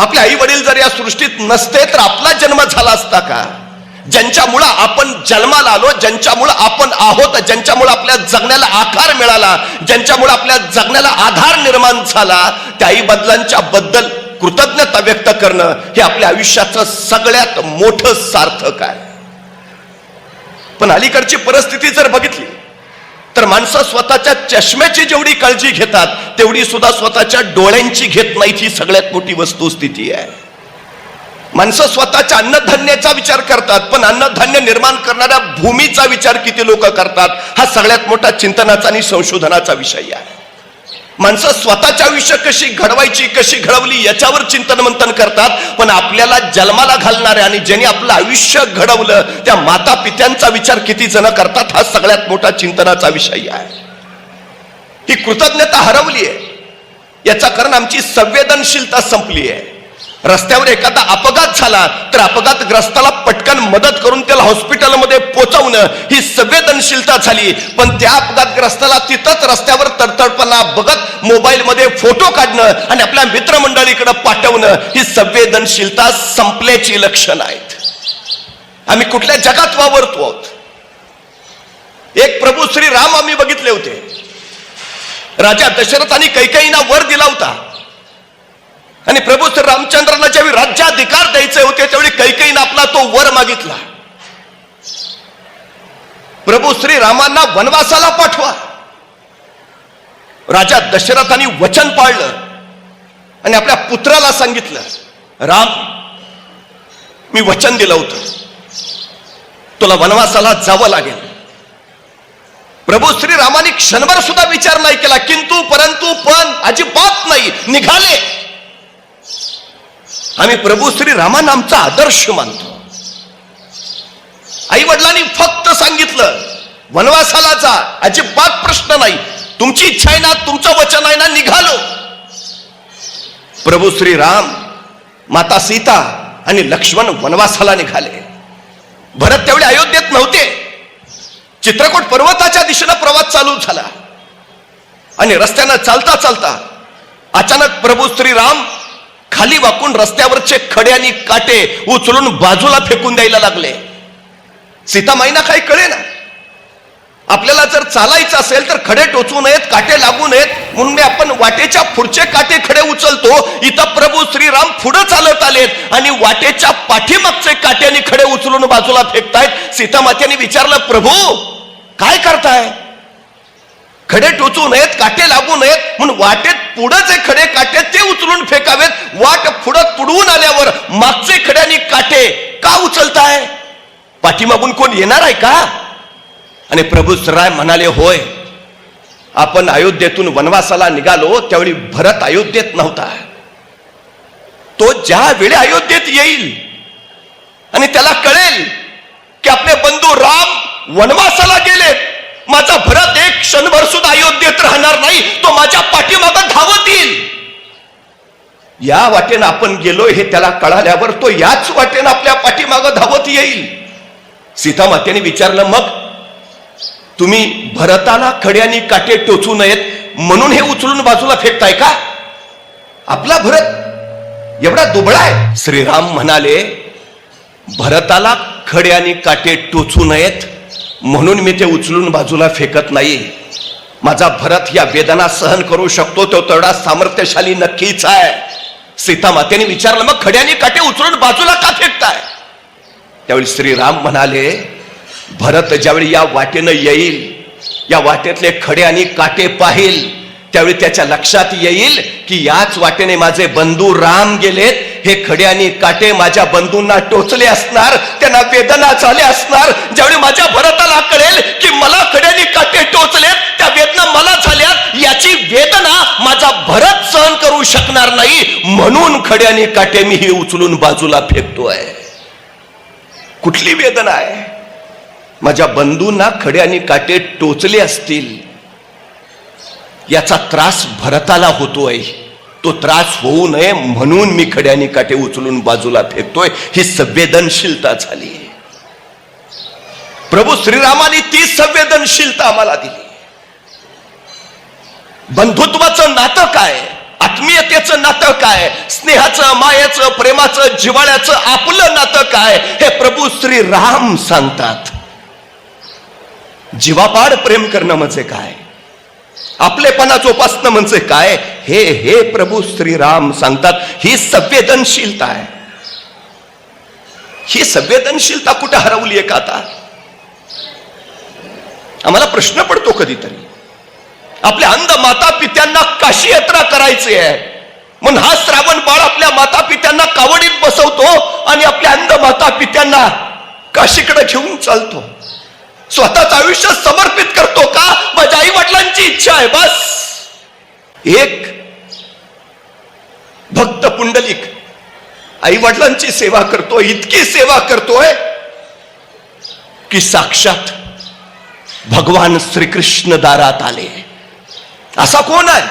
आपले आई वडील जर या सृष्टीत नसते तर आपला जन्म झाला असता का? ज्यांच्यामुळं आपण जन्माला आलो ज्यांच्यामुळं आपण आहोत ज्यांच्यामुळं आपल्या जगण्याला आकार मिळाला ज्यांच्यामुळं आपल्या जगण्याला आधार निर्माण झाला त्या आई बदलांच्या बद्दल कृतज्ञता व्यक्त करणं हे आपल्या आयुष्याचं सगळ्यात मोठं सार्थक आहे. पण अलीकडची परिस्थिती जर बघितली तर माणसं स्वतःच्या चष्म्याची जेवढी काळजी घेतात तेवढी सुद्धा स्वतःच्या डोळ्यांची घेत नाहीत ही सगळ्यात मोठी वस्तुस्थिती आहे. माणसं स्वतःच्या अन्नधान्याचा विचार करतात पण अन्नधान्य निर्माण करणाऱ्या भूमीचा विचार किती लोक करतात हा सगळ्यात मोठा चिंतनाचा आणि संशोधनाचा विषय आहे. माणसं स्वतःच्या आयुष्य कशी घडवायची कशी घडवली याच्यावर चिंतन मंथन करतात. पण आपल्याला जन्माला घालणाऱ्या आणि ज्यांनी आपलं आयुष्य घडवलं त्या माता पित्यांचा विचार किती जण करतात हा सगळ्यात मोठा चिंतनाचा विषय आहे. ही कृतज्ञता हरवली आहे याचा कारण आमची संवेदनशीलता संपली आहे रस्त्यावर एखादा अपघात झाला तर अपघातग्रस्ताला पटकन मदत करून त्याला हॉस्पिटलमध्ये पोहोचवणं ही संवेदनशीलता झाली. पण त्या अपघातग्रस्ताला तिथंच रस्त्यावर तडतडपणा बघत मोबाईलमध्ये फोटो काढणं आणि आपल्या मित्रमंडळीकडे पाठवणं ही संवेदनशीलता संपल्याची लक्षणं आहेत. आम्ही कुठल्या जगात वावरतो आहोत? एक प्रभू श्री राम आम्ही बघितले होते. राजा दशरथ आणि कैकईना वर दिला होता. आणि प्रभू श्री रामचंद्रांना ज्यावेळी राज्याधिकार द्यायचे होते त्यावेळी कैकेयीनं आपला तो वर मागितला. प्रभू श्री रामांना वनवासाला पाठवा. राजा दशरथाने वचन पाळलं. आणि आपल्या पुत्राला सांगितलं राम मी वचन दिलं होतं. तुला वनवासाला जावं लागेल. प्रभू श्री रामाने क्षणभर सुद्धा विचार नाही केला किंतु परंतु पण अजिबात नाही निघाले. आम्ही प्रभू श्री रामांना आमचा आदर्श मानतो. आई वडिलांनी फक्त सांगितलं वनवासाला जा अजिबात प्रश्न नाही. तुमची इच्छा आहे ना तुमचं वचन आहे ना निघालो. प्रभू श्री राम माता सीता आणि लक्ष्मण वनवासाला निघाले. भरत तेवढे अयोध्येत नव्हते. चित्रकूट पर्वताच्या दिशेनं प्रवास चालू झाला. आणि रस्त्यानं चालता चालता अचानक प्रभू श्रीराम खाली वाकून रस्त्यावरचे खडे आणि काटे उचलून बाजूला फेकून द्यायला लागले. सीतामाईना काही कळे ना आपल्याला जर चालायचं असेल तर खडे टोचू नयेत काटे लागू नयेत. म्हणून मी आपण वाटेच्या पुढचे काटे खडे उचलतो. इथं प्रभू श्रीराम पुढे चालत आलेत आणि वाटेच्या पाठीमागचे काटे आणि खडे उचलून बाजूला फेकतायत. सीतामातेने विचारलं प्रभू काय करताय? खडे टोचू नयेत काटे लागू नयेत. म्हणून वाटेत पुढे जे खडे काटे ते उचलून फेकावेत. वाट पुढं तुडवून आल्यावर मागचे खड्यानी काटे का उचलताय? पाठीमागून कोण येणार आहे का? आणि प्रभू सराय म्हणाले होय आपण अयोध्येतून वनवासाला निघालो त्यावेळी भरत अयोध्येत नव्हता. तो ज्या वेळी अयोध्येत येईल आणि त्याला कळेल की आपले बंधू राम वनवासाला गेले माझा भरत एक क्षणभर सुद्धा अयोध्येत राहणार नाही. तो माझ्या पाठीमागं धावत येईल या वाटेनं आपण गेलोय हे त्याला कळाल्यावर तो याच वाटेनं आपल्या पाठीमागं धावत येईल. सीतामातेने विचारलं मग तुम्ही भरताला खड्यानी काटे टोचू नयेत म्हणून हे उचलून बाजूला फेकताय का? आपला भरत एवढा दुबळा आहे. श्रीराम म्हणाले भरताला खड्यानी काटे टोचू नयेत म्हणून मी ते उचलून बाजूला फेकत नाही. माझा भरत या वेदना सहन करू शकतो तो तेवढा सामर्थ्यशाली नक्कीच आहे. सीतामातेने विचारलं मग खड्याने काटे उचलून बाजूला का फेकताय? त्यावेळी श्रीराम म्हणाले भरत ज्यावेळी या वाटेनं येईल या वाटेतले खडे आणि काटे पाहिल त्यावेळी त्याच्या लक्षात येईल की याच वाटेने माझे बंधू राम गेलेत हे खडे आणि काटे माझ्या बंधूंना टोचले असणार त्यांना वेदना झाले असणार. ज्यावेळी माझ्या भरताला कळेल की मला खड्यानी काटे टोचलेत त्या वेदना मला झाल्यात याची वेदना माझा भरत सहन करू शकणार नाही. म्हणून खड्यानी काटे मी ही उचलून बाजूला फेकतोय. कुठली वेदना आहे? माझ्या बंधूंना खडे आणि काटे टोचले असतील याचा त्रास भरताला होतोय. तो त्रास होऊ नये म्हणून मी खड्याने काटे उचलून बाजूला फेकतोय. ही संवेदनशीलता झाली. प्रभू श्रीरामाने ती संवेदनशीलता आम्हाला दिली. बंधुत्वाचं नातं काय? आत्मीयतेचं नातं काय? स्नेहाचं मायाचं प्रेमाचं जिवाळ्याचं आपलं नातं काय? हे प्रभू श्री राम सांगतात. जीवापाड प्रेम करणं म्हणजे काय? आपलेपणा जोपासणं म्हणजे काय? हे हे प्रभू श्रीराम सांगतात ही संवेदनशीलता आहे. ही संवेदनशीलता कुठे हरवली आहे का आता? आम्हाला प्रश्न पडतो कधीतरी. आपल्या अंध माता पित्यांना काशी यात्रा करायची आहे? म्हणून हा श्रावण बाळ आपल्या माता पित्यांना कावडीत बसवतो आणि आपल्या अंध माता पित्यांना काशीकडे घेऊन चालतो. स्वतःच आयुष्य समर्पित करतो का? माझ्या आई वडिलांची इच्छा आहे बस. एक भक्त पुंडलिक आई वडिलांची सेवा करतो इतकी सेवा करतोय की साक्षात भगवान श्रीकृष्ण दारात आले. असा कोण आहे?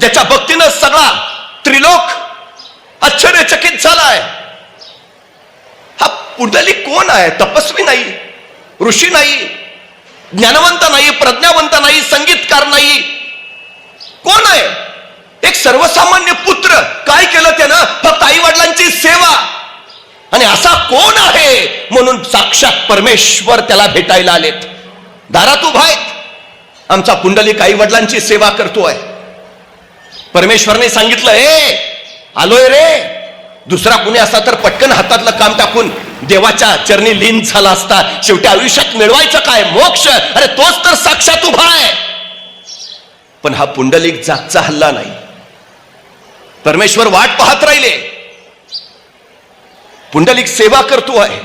ज्याच्या भक्तीनं सगळा त्रिलोक आश्चर्यचकित झालाय. हा पुंडली कोण आहे? तपस्वी नाही ऋषी नाही ज्ञानवंत नाही प्रज्ञावंत नाही संगीतकार नाही. कोण आहे? एक सर्वसामान्य पुत्र. काय केलं त्यानं? फक्त आई वडिलांची सेवा. आणि असा कोण आहे? म्हणून साक्षात परमेश्वर त्याला भेटायला आलेत. दारात उभा आहेत. आमचा पुंडलिक आई वडिलांची सेवा करतोय. परमेश्वरने सांगितलं ए आलोय रे. दुसरा कुणी असता तर पटकन हातातलं काम टाकून देवाच्या चरणी लीन झाला असता. शेवटी आयुष्यात मिळवायचं काय? मोक्ष. अरे तोच तर साक्षात उभा आहे. पण हा पुंडलिक जागचा हल्ला नाही. परमेश्वर वाट पाहत राहिले. पुंडलिक सेवा करतो आहे.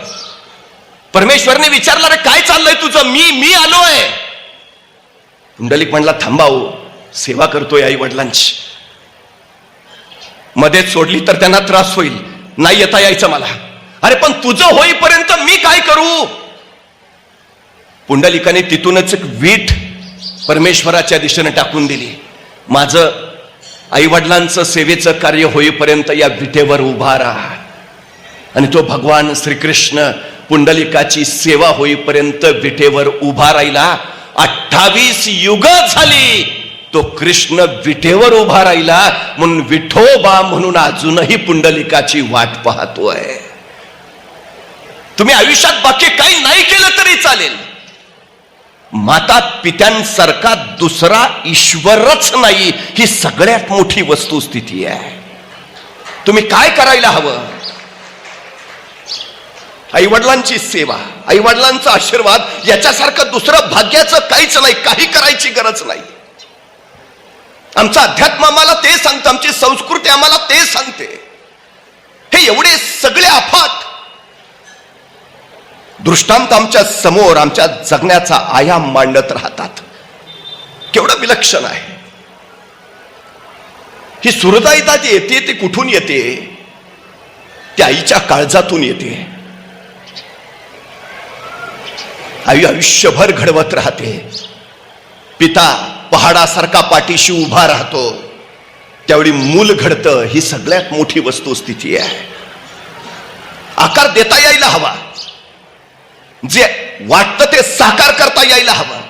परमेश्वरने विचारला रे काय चाललंय तुझं? मी मी आलो आहे पुंडलिक म्हणला थांबाव हो. सेवा करतोय आई वडिलांची मध्येच सोडली तर त्यांना त्रास होईल. नाही येता यायचं मला. अरे पण तुझं होईपर्यंत मी काय करू? पुंडलिकाने तिथूनच एक वीट परमेश्वराच्या दिशेने टाकून दिली. माझं आई वडिलांचं सेवेचं कार्य होईपर्यंत या विटेवर उभा राहा. आणि तो भगवान श्रीकृष्ण पुंडलिकाची सेवा होईपर्यंत विटेवर उभा राहिला. अठ्ठावीस युग झाली. तो कृष्ण विठेवर उभा राहिला म्हणून विठोबा म्हणून अजूनही पुंडलिकाची वाट पाहतोय. तुम्ही आयुष्यात बाकी काही नाही केलं तरी चालेल. माता पित्यांसारखा दुसरा ईश्वरच नाही ही सगळ्यात मोठी वस्तुस्थिती आहे. तुम्ही काय करायला हवं? आई वडिलांची सेवा आई वडिलांचा आशीर्वाद याच्यासारखं दुसरं भाग्याचं काहीच नाही काही करायची गरज नाही. आमचं अध्यात्म आम्हाला ते सांगतं आमची संस्कृती आम्हाला ते सांगते. हे एवढे सगळे आफात. दृष्टांत आमच्यासमोर आमच्या जगण्याचा आयाम मांडत राहतात. केवढं विलक्षण आहे. ही सुरदायिता जी येते ती कुठून येते? ती आईच्या काळजातून येते. आई आयुष्यभर घडवत राहते. पिता पहाडासारखा पाठीशी उभा राहतो. त्यावेळी मूल घडतं ही सगळ्यात मोठी वस्तुस्थिती आहे. आकार देता यायला हवा. जे वाटतं ते साकार करता यायला हवं.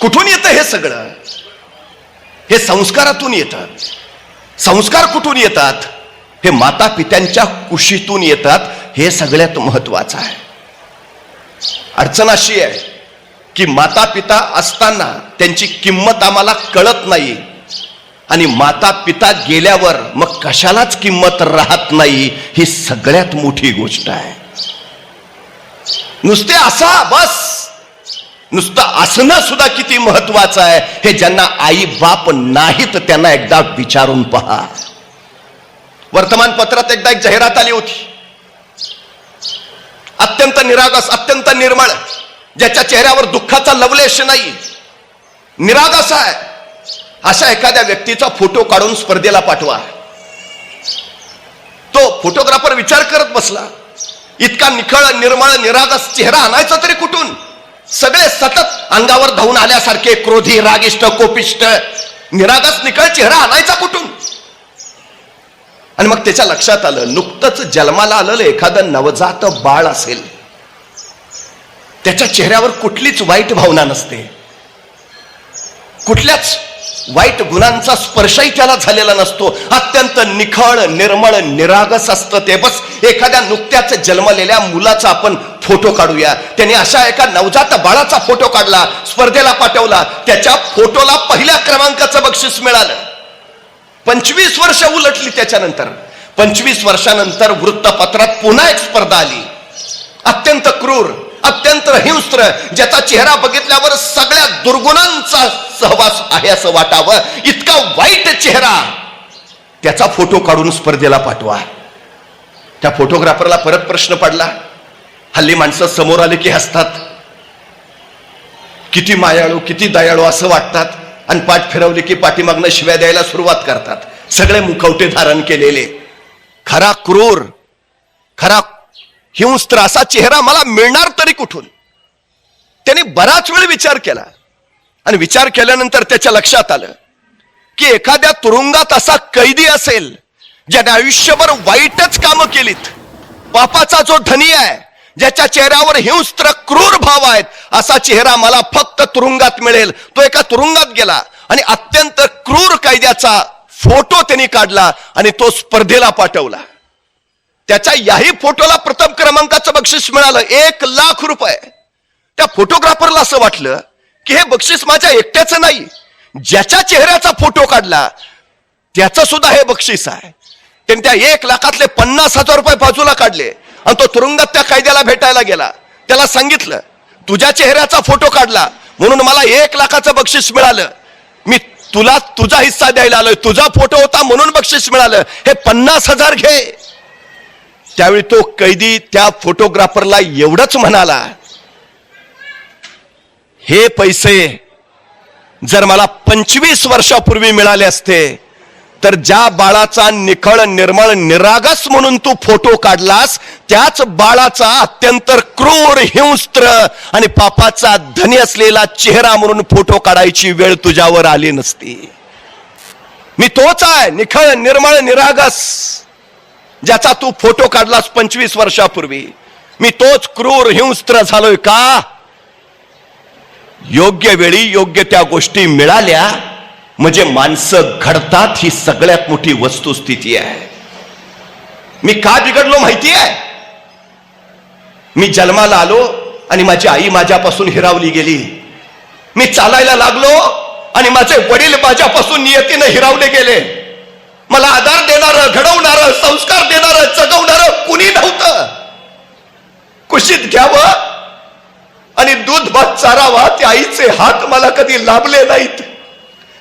कुठून येतं हे सगळं? हे संस्कारातून येतं. संस्कार कुठून येतात? हे माता पित्यांच्या कुशीतून येतात. हे सगळ्यात महत्वाचं आहे. अडचण अशी आहे की माता पिता असताना त्यांची किंमत आम्हाला कळत नाही. आणि माता पिता गेल्यावर मग कशालाच किंमत राहत नाही ही सगळ्यात मोठी गोष्ट आहे. नुसते असा बस. नुसतं असणं सुद्धा किती महत्वाचं आहे हे ज्यांना आई बाप नाहीत त्यांना एकदा विचारून पहा. वर्तमानपत्रात एकदा एक जाहिरात आली होती. अत्यंत निरागस अत्यंत निर्मळ. ज्याच्या चेहऱ्यावर दुःखाचा लवलेश नाही निरागस आहे अशा एखाद्या व्यक्तीचा फोटो काढून स्पर्धेला पाठवा. तो फोटोग्राफर विचार करत बसला. इतका निखळ निर्मळ निरागस चेहरा आणायचा तरी कुठून? सगळे सतत अंगावर धावून आल्यासारखे क्रोधी रागिष्ट कोपिष्ट निरागस निखळ चेहरा आणायचा कुठून? आणि मग त्याच्या लक्षात आलं नुकतंच जन्माला आलेलं एखादं नवजात बाळ असेल. त्याच्या चेहऱ्यावर कुठलीच वाईट भावना नसते. कुठल्याच वाईट गुणांचा स्पर्शही त्याला झालेला नसतो. अत्यंत निखळ निर्मळ निरागस असतं ते. बस एखाद्या नुकत्याच जन्मलेल्या मुलाचा आपण फोटो काढूया. त्याने अशा एका नवजात बाळाचा फोटो काढला स्पर्धेला पाठवला. त्याच्या फोटोला पहिल्या क्रमांकाचं बक्षीस मिळालं. पंचवीस वर्ष उलटली त्याच्यानंतर. पंचवीस वर्षानंतर वृत्तपत्रात पुन्हा एक स्पर्धा आली. अत्यंत क्रूर अत्यंत हिंस्त्र ज्याचा चेहरा बघितल्यावर सगळ्या दुर्गुणांचा सहवास आहे असं वाटावं. इतका वाईट चेहरा. त्याचा फोटो काढून स्पर्धेला पाठवा. त्या फोटोग्राफरला परत प्रश्न पडला. हल्ली माणसं समोर आले की हसतात. किती मायाळू किती दयाळू असं वाटतात. आणि पाठ फिरवली की पाठीमागनं शिव्या द्यायला सुरुवात करतात. सगळे मुखवटे धारण केलेले. खरा क्रूर खरा हिंस्त्र असा चेहरा मला मिळणार तरी कुठून? त्याने बराच वेळ विचार केला. आणि विचार केल्यानंतर त्याच्या लक्षात आलं की एखाद्या तुरुंगात असा कैदी असेल ज्याने आयुष्यभर वाईटच कामं केलीत. पापाचा जो धनी आहे ज्याच्या चेहऱ्यावर हिंस्त्र क्रूर भाव आहेत असा चेहरा मला फक्त तुरुंगात मिळेल. तो एका तुरुंगात गेला आणि अत्यंत क्रूर कैद्याचा फोटो त्यांनी काढला आणि तो स्पर्धेला पाठवला. त्याच्या याही फोटोला प्रथम क्रमांकाचं बक्षीस मिळालं. एक लाख रुपये. त्या फोटोग्राफरला असं वाटलं की हे बक्षीस माझ्या एकट्याचं नाही. ज्याच्या चेहऱ्याचा फोटो काढला त्याचं सुद्धा हे बक्षीस आहे. त्यांनी त्या एक लाखातले पन्नास हजार रुपये बाजूला काढले आणि तो तुरुंगात त्या कायद्याला भेटायला गेला. त्याला सांगितलं तुझ्या चेहऱ्याचा फोटो काढला म्हणून मला एक लाखाचं बक्षीस मिळालं. मी तुला तुझा हिस्सा द्यायला आलोय. तुझा फोटो होता म्हणून बक्षीस मिळालं. हे पन्नास हजार घे. त्यावेळी तो कैदी त्या फोटोग्राफरला एवढंच म्हणाला हे पैसे जर मला पंचवीस वर्षापूर्वी मिळाले असते तर ज्या बाळाचा निखळ निर्मळ निरागस म्हणून तू फोटो काढलास त्याच बाळाचा अत्यंत क्रूर हिंस्त्र आणि पापाचा धनी असलेला चेहरा म्हणून फोटो काढायची वेळ तुझ्यावर आली नसती. मी तोच आहे निखळ निर्मळ निरागस. ज्याचा तू फोटो काढलास पंचवीस वर्षापूर्वी. मी तोच क्रूर हिंस्त्र झालोय का? योग्य वेळी योग्य त्या गोष्टी मिळाल्या म्हणजे माणसं घडतात ही सगळ्यात मोठी वस्तुस्थिती आहे. मी का बिघडलो माहिती आहे मी जन्माला आलो आणि माझी आई माझ्यापासून हिरावली गेली. मी चालायला लागलो आणि माझे वडील माझ्यापासून नियतीनं हिरावले गेले. मला आधार देणार घडवणार संस्कार देणार जगवणार कुणी नव्हतं. कुशीत घ्यावं आणि दूध भात चारावा त्या आईचे हात मला कधी लाभले नाहीत.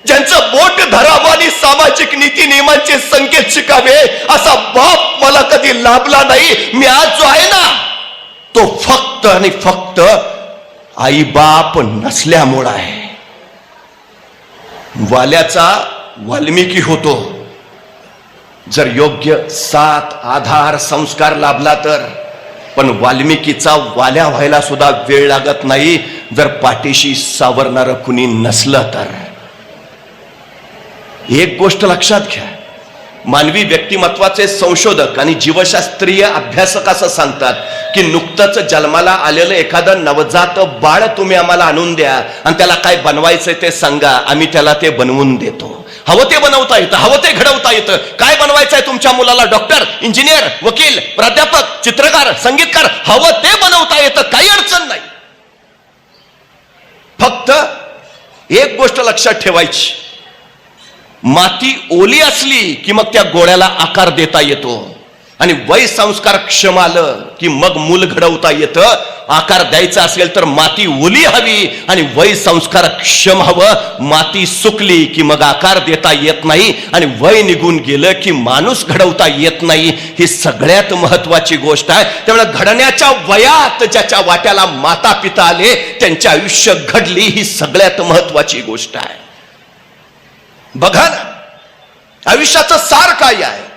ज्यांचं बोट धरावं आणि सामाजिक नीती नियमांचे संकेत शिकावे असा बाप मला कधी लाभला नाही. मी आज जो आहे ना तो फक्त आणि फक्त आई बाप नसल्यामुळं आहे. वाल्याचा वाल्मिकी होतो. जर योग्य सात आधार संस्कार लाभला तर पण वाल्मिकीचा वाल्या व्हायला सुद्धा वेळ लागत नाही जर पाठीशी सावरणार कुणी नसलं तर. एक गोष्ट लक्षात घ्या. मानवी व्यक्तिमत्वाचे संशोधक आणि जीवशास्त्रीय अभ्यासक असं सांगतात की नुकतंच जन्माला आलेलं एखादं नवजात बाळ तुम्ही आम्हाला आणून द्या आणि त्याला काय बनवायचंय ते सांगा आम्ही त्याला ते बनवून देतो. हवं ते बनवता येतं हवं ते घडवता येतं. काय बनवायचंय तुमच्या मुलाला? डॉक्टर इंजिनियर वकील प्राध्यापक चित्रकार संगीतकार हवं ते बनवता येतं. काही अडचण नाही. फक्त एक गोष्ट लक्षात ठेवायची. माती ओली असली की मग त्या गोळ्याला आकार देता येतो. आणि वय संस्कार क्षम आलं की मग मूल घडवता येतं. आकार द्यायचा असेल तर माती ओली हवी आणि वय संस्कार क्षम हवं. माती सुकली की मग आकार देता येत नाही आणि वय निघून गेलं की माणूस घडवता येत नाही. ही सगळ्यात महत्वाची गोष्ट आहे. त्यामुळे घडण्याच्या वयात ज्याच्या वाट्याला माता पिता आले त्यांचे आयुष्य घडली ही सगळ्यात महत्वाची गोष्ट आहे. बघा ना. आयुष्याचं सार काय आहे?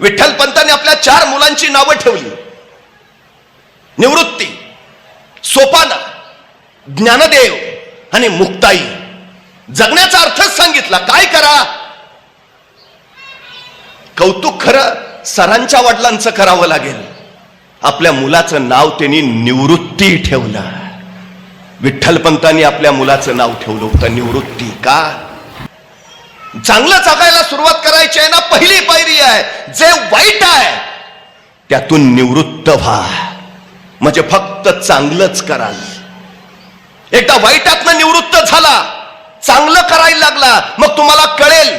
विठ्ठल पंतांनी आपल्या चार मुलांची नावं ठेवली. निवृत्ती सोपान ज्ञानदेव आणि मुक्ताई. जगण्याचा अर्थच सांगितला. काय करा? कौतुक खरं सरांच्या वडिलांचं करावं लागेल. आपल्या मुलाचं नाव त्यांनी निवृत्ती ठेवलं. विठ्ठलपंतांनी आपल्या मुलाचं नाव ठेवलं होतं निवृत्ती. का? चांगलं जगायला सुरुवात करायची आहे ना पहिली पायरी आहे. जे वाईट आहे त्यातून निवृत्त व्हा. म्हणजे फक्त चांगलंच कराल. एकदा वाईटातनं निवृत्त झाला चांगलं करायला लागला मग तुम्हाला कळेल.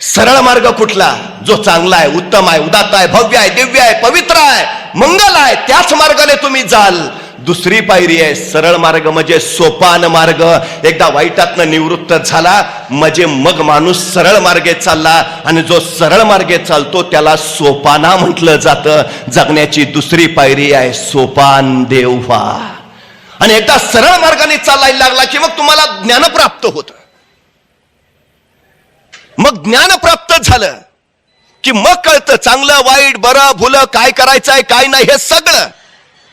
सरळ मार्ग कुठला? जो चांगला आहे उत्तम आहे उदात्त आहे भव्य आहे दिव्य आहे पवित्र आहे मंगल आहे त्याच मार्गाने तुम्ही जाल. दुसरी पायरी आहे सरळ मार्ग म्हणजे सोपान मार्ग. एकदा वाईटातनं निवृत्त झाला म्हणजे मग माणूस सरळ मार्गे चालला आणि जो सरळ मार्गे चालतो त्याला सोपाना म्हटलं जातं. जगण्याची दुसरी पायरी आहे सोपान देव आणि एकदा सरळ मार्गाने चालायला लागला की मग तुम्हाला ज्ञान प्राप्त होतं. मग ज्ञान प्राप्त झालं की मग कळतं चांगलं वाईट बरं भुलं काय करायचंय काय नाही हे सगळं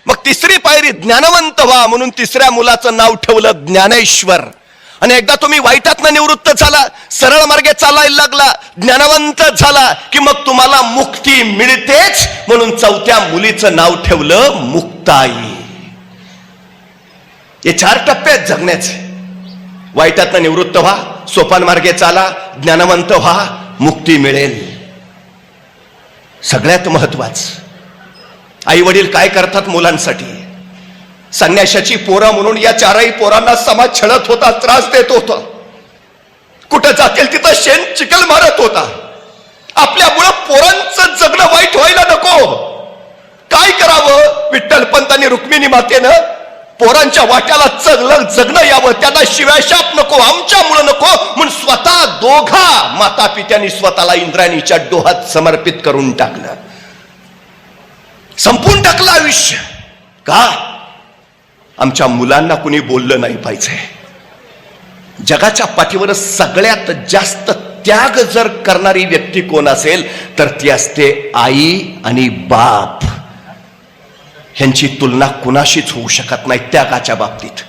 मग तिसरी पायरी ज्ञानवंत व्हा म्हणून तिसऱ्या मुलाचं नाव ठेवलं ज्ञानेश्वर. आणि एकदा तुम्ही वाईटातनं निवृत्त झाला सरळ मार्गे चालायला लागला ज्ञानवंत झाला की मग तुम्हाला मुक्ती मिळतेच म्हणून चौथ्या मुलीचं नाव ठेवलं मुक्ताई. हे चार टप्पे आहेत जगण्याचे. वाईटातनं निवृत्त व्हा सोपान मार्गे चाला ज्ञानवंत व्हा मुक्ती मिळेल. सगळ्यात महत्वाचं. आई वडील काय करतात मुलांसाठी? संन्याशाची पोरं म्हणून या चारही पोरांना समाज छळत होता त्रास देत होता. कुठं जातील तिथं शेण चिकल मारत होता. आपल्यामुळं पोरांचं जगणं वाईट व्हायला नको. काय करावं? विठ्ठल पंतांनी रुक्मिणी मातेनं पोरांच्या वाट्याला चगलं जगणं यावं. त्यांना शिव्याशाप नको आमच्यामुळं नको. म्हणून स्वतः दोघा माता पित्यांनी स्वतःला इंद्राणीच्या डोहात समर्पित करून टाकलं. संपून टाकलं आयुष्य. का? आमच्या मुलांना कुणी बोललं नाही पाहिजे. जगाच्या पाठीवर सगळ्यात जास्त त्याग जर करणारी व्यक्ती कोण असेल तर ती असते आई आणि बाप. ह्यांची तुलना कुणाशीच होऊ शकत नाही त्यागाच्या बाबतीत.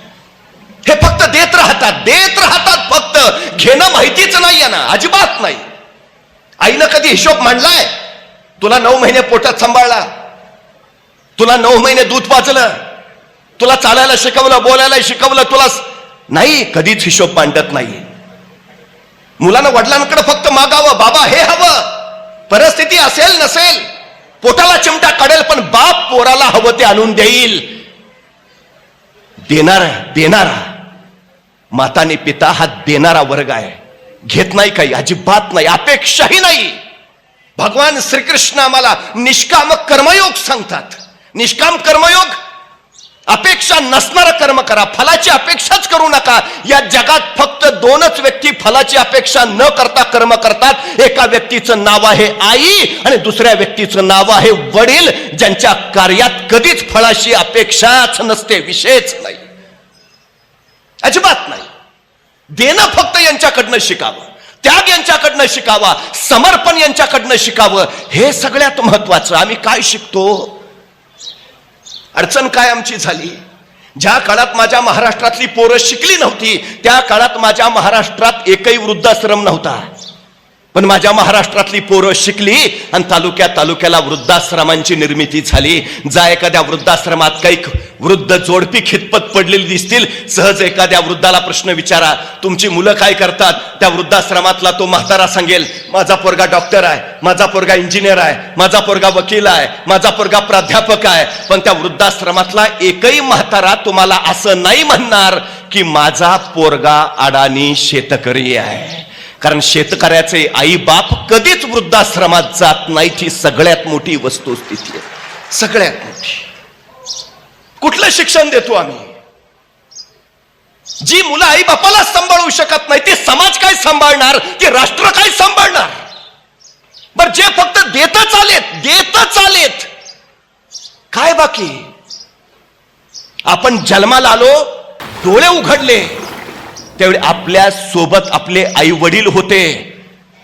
हे फक्त देत राहतात देत राहतात फक्त. घेणं माहितीच नाही ना अजिबात नाही. आईनं कधी हिशोब मांडलाय? तुला नऊ महिने पोटात सांभाळला. तुला नऊ महिने दूध पाचलं तुला चालायला शिकवलं बोलायला शिकवलं तुला नाही कधीच हिशोब मांडत नाही मुलानं वडिलांकडे फक्त मागावं बाबा हे हवं. परिस्थिती असेल नसेल पोटाला चिमटा काढेल पण बाप पोराला हवं ते आणून देईल. देणारा देणारा. माताने पिता हा देणारा वर्ग आहे. घेत नाही काही अजिबात नाही अपेक्षाही नाही. भगवान श्रीकृष्ण आम्हाला निष्काम कर्मयोग सांगतात. निष्काम कर्मयोग अपेक्षा नसणारा कर्म करा फलाची अपेक्षाच करू नका. या जगात फक्त दोनच व्यक्ती फलाची अपेक्षा न करता कर्म करतात. एका व्यक्तीचं नाव आहे आई आणि दुसऱ्या व्यक्तीचं नाव आहे वडील ज्यांच्या कार्यात कधीच फळाची अपेक्षाच नसते विषयच नाही. अजिबात नाही. देणं फक्त यांच्याकडनं शिकावं. त्याग यांच्याकडनं शिकावा. समर्पण यांच्याकडनं शिकावं. हे सगळ्यात महत्वाचं आम्ही काय शिकतो? अडचण काय आमची झाली? ज्या काळात माझ्या महाराष्ट्रातली पोरं शिकली नव्हती त्या काळात माझ्या महाराष्ट्रात एकही वृद्धाश्रम नव्हता. पण माझ्या महाराष्ट्रातली पोरं शिकली आणि तालुक्या तालुक्याला वृद्धाश्रमांची निर्मिती झाली. जा एखाद्या वृद्धाश्रमात काही वृद्ध जोडपी खितपत पडलेली दिसतील. सहज एखाद्या वृद्धाला प्रश्न विचारा तुमची मुलं काय करतात? त्या वृद्धाश्रमातला तो म्हातारा सांगेल माझा पोरगा डॉक्टर आहे माझा पोरगा इंजिनियर आहे माझा पोरगा वकील आहे माझा पोरगा प्राध्यापक आहे. पण त्या वृद्धाश्रमातला एकही म्हातारा तुम्हाला असं नाही म्हणणार की माझा पोरगा अडाणी शेतकरी आहे. कारण शेतकऱ्याचे आई बाप कधीच वृद्धाश्रमात जात नाहीत ही सगळ्यात मोठी वस्तुस्थिती आहे. सगळ्यात मोठी. कुठलं शिक्षण देतो आम्ही? जी मुलं आई बापाला सांभाळू शकत नाही ते समाज काय सांभाळणार? ते राष्ट्र काय सांभाळणार? बर जे फक्त देतच आलेत देतच आलेत. काय बाकी? आपण जन्माला आलो डोळे उघडले. त्यावेळी आपल्यासोबत आपले आई वडील होते.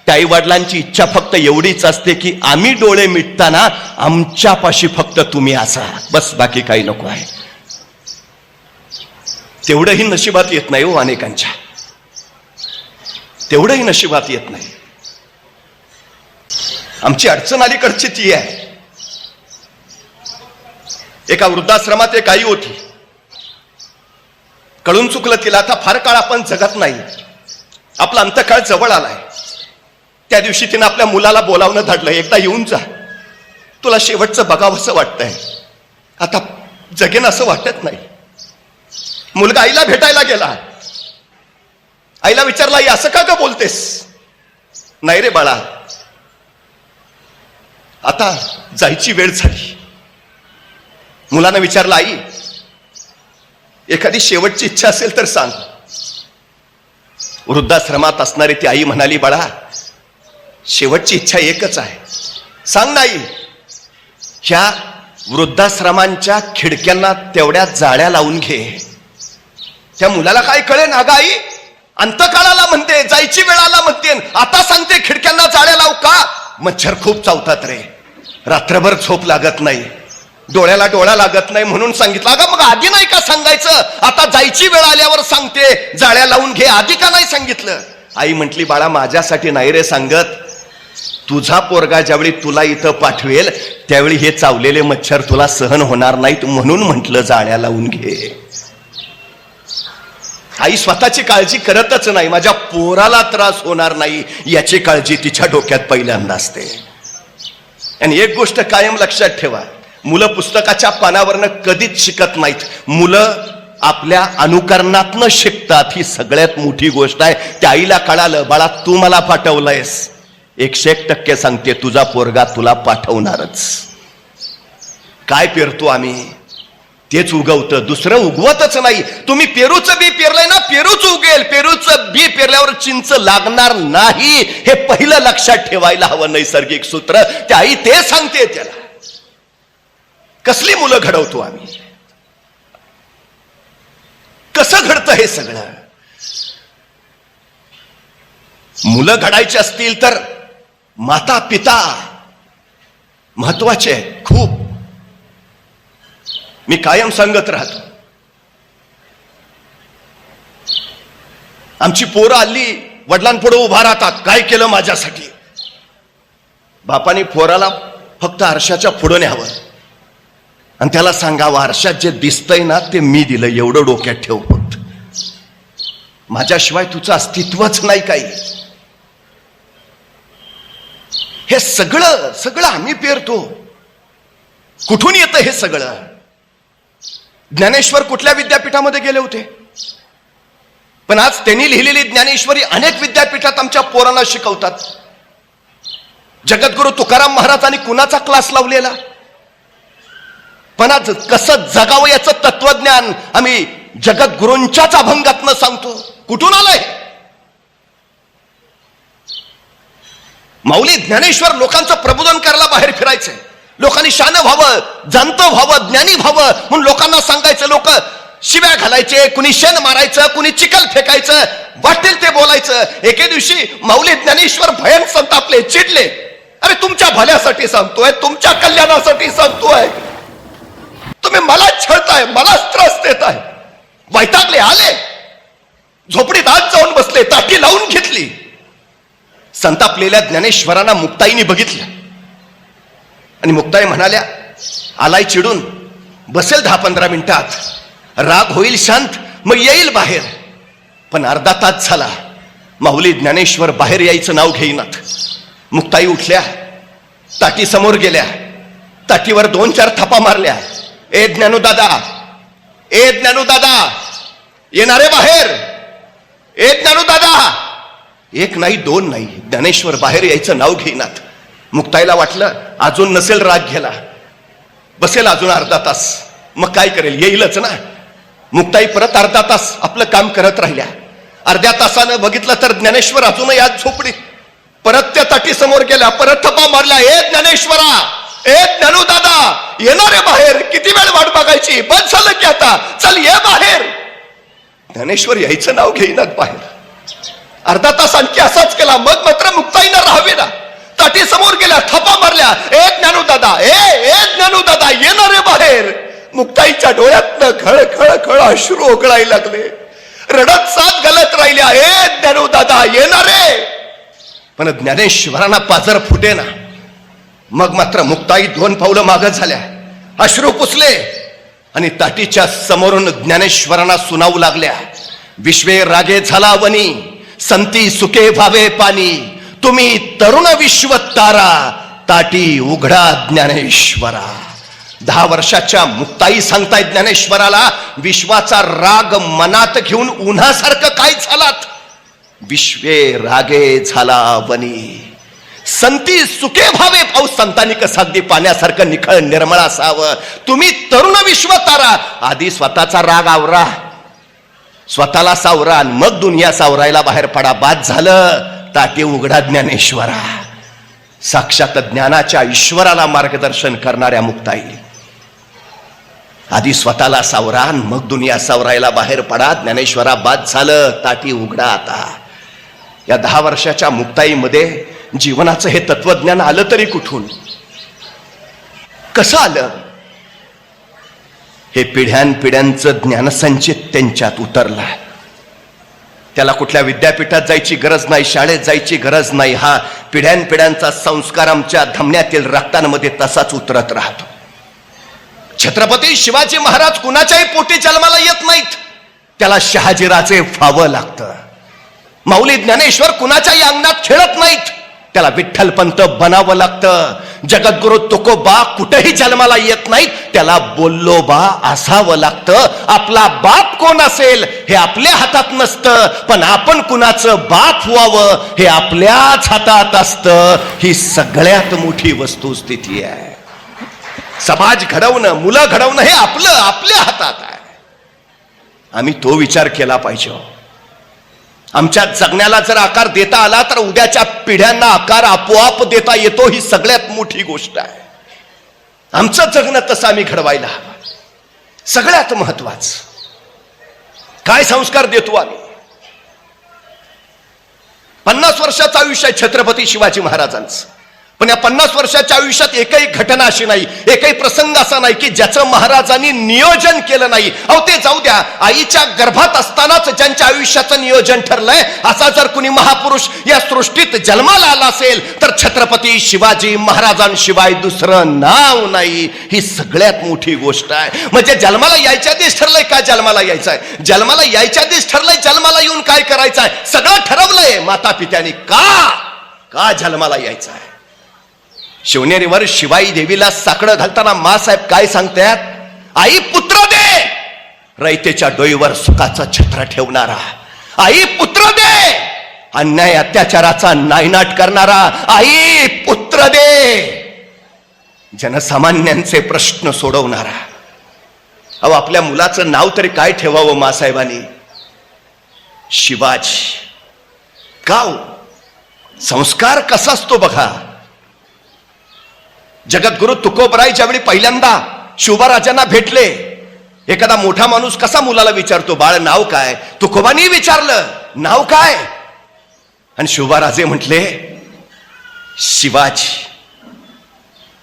त्या आई वडिलांची इच्छा फक्त एवढीच असते की आम्ही डोळे मिटताना आमच्यापाशी फक्त तुम्ही असा. बस बाकी काही नको आहे. तेवढंही नशिबात येत नाही हो अनेकांच्या. तेवढंही नशिबात येत नाही. आमची अडचण अलीकडची ती आहे. एका वृद्धाश्रमात एक आई होती. कळून चुकलं तिला आता फार काळ आपण जगत नाही. आपला अंतकाळ जवळ आलाय. त्या दिवशी तिनं आपल्या मुलाला बोलावणं धाडलं. एकदा येऊन जा. तुला शेवटचं बघावंसं वाटतंय. आता जगेन असं वाटत नाही. मुलगा आईला भेटायला गेला. आईला विचारला आई असं का का बोलतेस? नाही रे बाळा. आता जायची वेळ झाली. मुलानं विचारलं आई एखादी शेवटची इच्छा असेल तर सांग. वृद्धाश्रमात असणारी ती आई म्हणाली बाळा शेवटची इच्छा एकच आहे. सांग नाही ह्या वृद्धाश्रमांच्या खिडक्यांना तेवढ्या जाळ्या लावून घे. त्या मुलाला काय कळेन? अगं आई अंतकाळाला म्हणते जायची वेळ आला म्हणते आता सांगते खिडक्यांना जाळ्या लाव का? मच्छर खूप चावतात रे. रात्रभर झोप लागत नाही. डोळ्याला डोळा लागत नाही म्हणून सांगितलं. अगं मग आधी नाही का सांगायचं? आता जायची वेळ आल्यावर सांगते. जाळ्या लावून घे आधी का नाही सांगितलं? आई म्हटली बाळा माझ्यासाठी नाही रे सांगत. तुझा पोरगा ज्यावेळी तुला इथं पाठवेल त्यावेळी हे चावलेले मच्छर तुला सहन होणार नाहीत म्हणून म्हटलं जाळ्या लावून घे. आई स्वतःची काळजी करतच नाही. माझ्या पोराला त्रास होणार नाही याची काळजी तिच्या डोक्यात पहिल्यांदा असते. आणि एक गोष्ट कायम लक्षात ठेवा. मुलं पुस्तकाच्या पानावरनं कधीच शिकत नाहीत. मुलं आपल्या अनुकरणातनं शिकतात. ही सगळ्यात मोठी गोष्ट आहे. त्या आईला कळालं बाळा तू मला पाठवलंयस. एकशे एक टक्के सांगते तुझा पोरगा तुला पाठवणारच. काय पेरतो आम्ही? तेच उगवतं. दुसरं उगवतच नाही. तुम्ही पेरूचं बी पेरलंय ना? पेरूच उगेल. पेरूचं बी पेरल्यावर चिंच लागणार नाही. हे पहिलं लक्षात ठेवायला हवं नैसर्गिक सूत्र. त्या आई ते सांगते त्याला. कसली मुलं घडवतो आम्ही? कसं घडतं हे सगळं? मुलं घडायची असतील तर माता पिता महत्त्वाचे आहेत खूप. मी कायम सांगत राहतो. आमची पोरं आली वडिलांपुढे उभा राहतात काय केलं माझ्यासाठी? बापाने पोराला फक्त आरशाच्या पुढं न्यावं. आणि त्याला सांगा वारशात जे दिसतंय ना ते मी दिलं एवढं डोक्यात ठेव फक्त. माझ्याशिवाय तुझं अस्तित्वच नाही काही. हे सगळं सगळं आम्ही पेरतो. कुठून येतं हे सगळं? ज्ञानेश्वर कुठल्या विद्यापीठामध्ये गेले होते? पण आज त्यांनी लिहिलेली ज्ञानेश्वरी अनेक विद्यापीठात आमच्या पोरांना शिकवतात. जगद्गुरु तुकाराम महाराजांनी कुणाचा क्लास लावलेला? पण आज कसं जगावं याचं तत्वज्ञान आम्ही जगद्गुरूंच्याच अभंगातनं सांगतो. कुठून आलंय? माऊली ज्ञानेश्वर लोकांचं प्रबोधन करायला बाहेर फिरायचंय. लोकांनी शान व्हावं जंत व्हावं ज्ञानी व्हावं म्हणून लोकांना सांगायचं लोक शिव्या घालायचे कुणी शेण मारायचं कुणी चिखल फेकायचं वाटेल ते बोलायचं. एके दिवशी माऊली ज्ञानेश्वर भयन संतापले चिडले. अरे तुमच्या भल्यासाठी सांगतोय तुमच्या कल्याणासाठी सांगतोय. तुम्ही मला छळताय मलाच त्रास देताय. वैतागले आले. झोपडीत आत जाऊन बसले ताटी लावून घेतली. संतापलेल्या ज्ञानेश्वरांना मुक्ताईने बघितलं. आणि मुक्ताई म्हणाल्या आलाय चिडून बसेल दहा पंधरा मिनिटात. राग होईल शांत मग येईल बाहेर. पण अर्धा तास झाला माऊली ज्ञानेश्वर बाहेर यायचं नाव घेईनात. मुक्ताई उठल्या ताटी समोर गेल्या. ताटीवर दोन चार थापा मारल्या. ए ज्ञानू दादा ए ज्ञानू दादा येणारे बाहेर. ए ज्ञानू दादा एक नाही दोन नाही ज्ञानेश्वर बाहेर यायचं नाव घेईनात. मुक्ताईला वाटलं अजून नसेल राग घ्यायला बसेल अजून अर्धा तास. मग काय करेल? येईलच ना. मुक्ताई परत अर्धा तास आपलं काम करत राहिल्या. अर्ध्या तासानं बघितलं तर ज्ञानेश्वर अजूनही आज झोपडी परत त्या ताटी समोर गेल्या परत थपा मारल्या ए ज्ञानेश्वरा! ए ज्ञानू दादा येणार रे बाहेर किती वेळ वाट बघायची? बंद झालं की आता. चल ये बाहेर. ज्ञानेश्वर यायचं नाव घेईनात बाहेर. अर्धा तास आणखी असाच केला. मग मात्र मुक्ताईनं राहावे ना ताटी समोर गेल्या थपा मारल्या. ए ज्ञानू दादा ए ए ज्ञानू दादा येणार रे बाहेर. मुक्ताईच्या डोळ्यातनं खळ खळ खळ अश्रू ओघळायला लागले. रडत साथ घालत राहिल्या. ए ज्ञानू दादा येणारे. पण ज्ञानेश्वरांना पाजर फुटे ना मग मात्र मुक्ताई दोन पावलं मागत झाल्या. अश्रू पुसले आणि ताटीच्या समोरून ज्ञानेश्वरांना सुनावू लागल्या. विश्वे रागे झाला वनी संती सुके भावे पाणी तुम्ही तरुण विश्व तारा ताटी उघडा ज्ञानेश्वरा. दहा वर्षाच्या मुक्ताई सांगताय ज्ञानेश्वराला विश्वाचा राग मनात घेऊन उन्हासारखं काय झालात? विश्वे रागे झाला वनी. संती सुके भावे पाऊस संतानिक कसं पाण्यासारखं निखळ निर्मळ असावं तुम्ही तरुण विश्व तारा आधी स्वतःचा राग आवरा. स्वतःला सावरा आणि मग दुनिया सावरायला बाहेर पडा. बाद झालं ताटे उघडा ज्ञानेश्वरा. साक्षात ज्ञानाच्या ईश्वराला मार्गदर्शन करणाऱ्या मुक्ताई. आधी स्वतःला सावरा मग दुनिया सावरायला बाहेर पडा. ज्ञानेश्वरा बाद झालं ताटी उघडा आता. या दहा वर्षाच्या मुक्ताईमध्ये जीवनाचं हे तत्वज्ञान आलं तरी कुठून? कसं आलं? हे पिढ्यानपिढ्यांचं ज्ञानसंचित त्यांच्यात उतरलं त्याला कुठल्या विद्यापीठात जायची गरज नाही शाळेत जायची गरज नाही हा पिढ्यानपिढ्यांचा संस्कार आमच्या धमन्यातील रक्तांमध्ये तसाच उतरत राहतो. छत्रपती शिवाजी महाराज कुणाच्याही पोटी जन्माला येत नाहीत. त्याला शहाजीराजे व्हावं लागतं. माऊली ज्ञानेश्वर कुणाच्याही अंगणात खेळत नाहीत. त्याला विठ्ठलपंत बनावं लागतं. जगद्गुरु तुकोबा कुठेही जन्माला येत नाहीत त्याला बोललो बा असावं लागतं. आपला बाप कोण असेल हे आपल्या हातात नसतं पण आपण कुणाचं बाप व्हावं हे आपल्याच हातात असतं. ही सगळ्यात मोठी वस्तुस्थिती आहे. समाज घडवणं मुलं घडवणं हे आपलं आपल्या हातात आहे. आम्ही तो विचार केला पाहिजे हो. आमच्या जगण्याला जर आकार देता आला तर उद्याच्या पिढ्यांना आकार आपोआप देता येतो ही सगळ्यात मोठी गोष्ट आहे. आमचं जगणं तसं आम्ही घडवायला हवं. सगळ्यात महत्वाचं. काय संस्कार देतो आम्ही? पन्नास वर्षाचं आयुष्य आहे छत्रपती शिवाजी महाराजांचं. पण या पन्नास वर्षाच्या आयुष्यात एकही घटना अशी नाही एकही प्रसंग असा नाही की ज्याचं महाराजांनी नियोजन केलं नाही. अहो ते जाऊ द्या. आईच्या गर्भात असतानाच ज्यांच्या आयुष्याचं नियोजन ठरलंय असा जर कुणी महापुरुष या सृष्टीत जन्माला आला असेल तर छत्रपती शिवाजी महाराजांशिवाय दुसरं नाव नाही. ही सगळ्यात मोठी गोष्ट आहे. म्हणजे जन्माला यायच्या आधीच ठरलंय का जन्माला यायचंय? जन्माला यायच्या आधीच ठरलंय जन्माला येऊन काय करायचंय? सगळं ठरवलंय माता पित्याने का? का जन्माला यायचं आहे शिवनेरीवर शिवाई देवीला साकडं घालताना मासाहेब काय सांगतात? आई पुत्र दे! रयतेच्या डोईवर सुखाचा छत्र ठेवणारा. आई पुत्र दे! अन्याय अत्याचाराचा नायनाट करणारा. आई पुत्र दे! जनसामान्यांचे प्रश्न सोडवणारा. अहो आपल्या मुलाचं नाव तरी काय ठेवावं मासाहेबांनी शिवाजी. गाव. संस्कार कसा असतो बघा? जगद्गुरु तुकोबराय ज्यावेळी पहिल्यांदा शिवबाराजांना भेटले. एखादा मोठा माणूस कसा मुलाला विचारतो बाळ नाव काय? तुकोबानी विचारलं नाव काय? आणि शिवबाराजे म्हटले शिवाजी.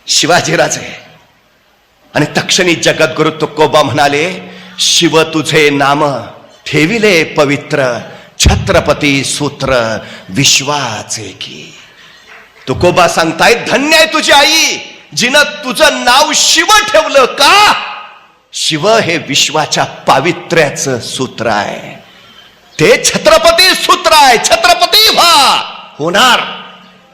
शिवाजीराजे आणि तक्षणी जगद्गुरु तुकोबा म्हणाले शिव तुझे नाम ठेविले पवित्र छत्रपती सूत्र विश्वाचे की. तुकोबा सांगतायत धन्य आहे तुझी आई. जिनं तुझं नाव शिव ठेवलं का? शिव हे विश्वाच्या पावित्र्याचं सूत्र आहे. ते छत्रपती सूत्र आहे. छत्रपती व्हा! होणार.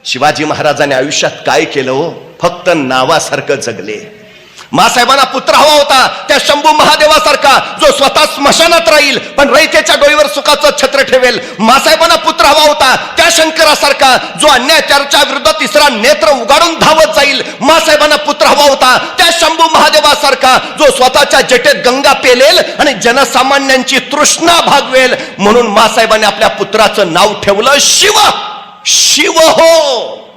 शिवाजी महाराजांनी आयुष्यात काय केलं हो? फक्त नावासारखं जगले. मासाहेबांना पुत्र हवा होता. त्या शंभू महादेवासारखा जो स्वतः स्मशानात राहील पण रयतेच्या डोळीवर सुखाचं छत्र ठेवेल मासाहेबांना पुत्र हवा होता. त्या शंकरासारखा जो अन्याचाराच्या विरुद्ध तिसरा नेत्र उगाडून धावत जाईल मासाहेबांना पुत्र हवा होता. त्या शंभू महादेवासारखा जो स्वतःच्या जटेत गंगा पेलेल आणि जनसामान्यांची तृष्णा भागवेल म्हणून मासाहेबांनी आपल्या पुत्राचं नाव ठेवलं शिव. शिव हो!